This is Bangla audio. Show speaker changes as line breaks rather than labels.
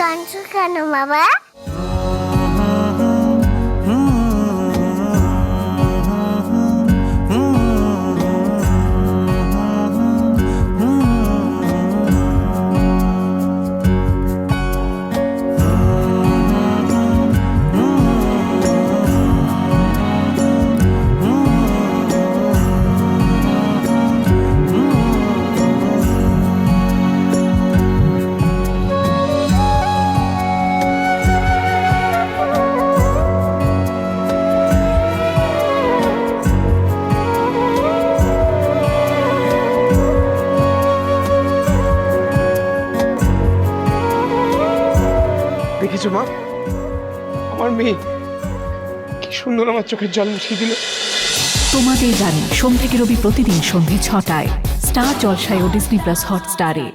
কাঁদছো কেন বাবা।
দেখেছ মা। আমার মেয়ে কি সুন্দর আমার চোখের জল মুছিয়ে দিল।
তোমাদের জানি সোম থেকে রবি প্রতিদিন সন্ধে ছটায়, স্টার জলসায় ও ডিসনি প্লাস হটস্টারে।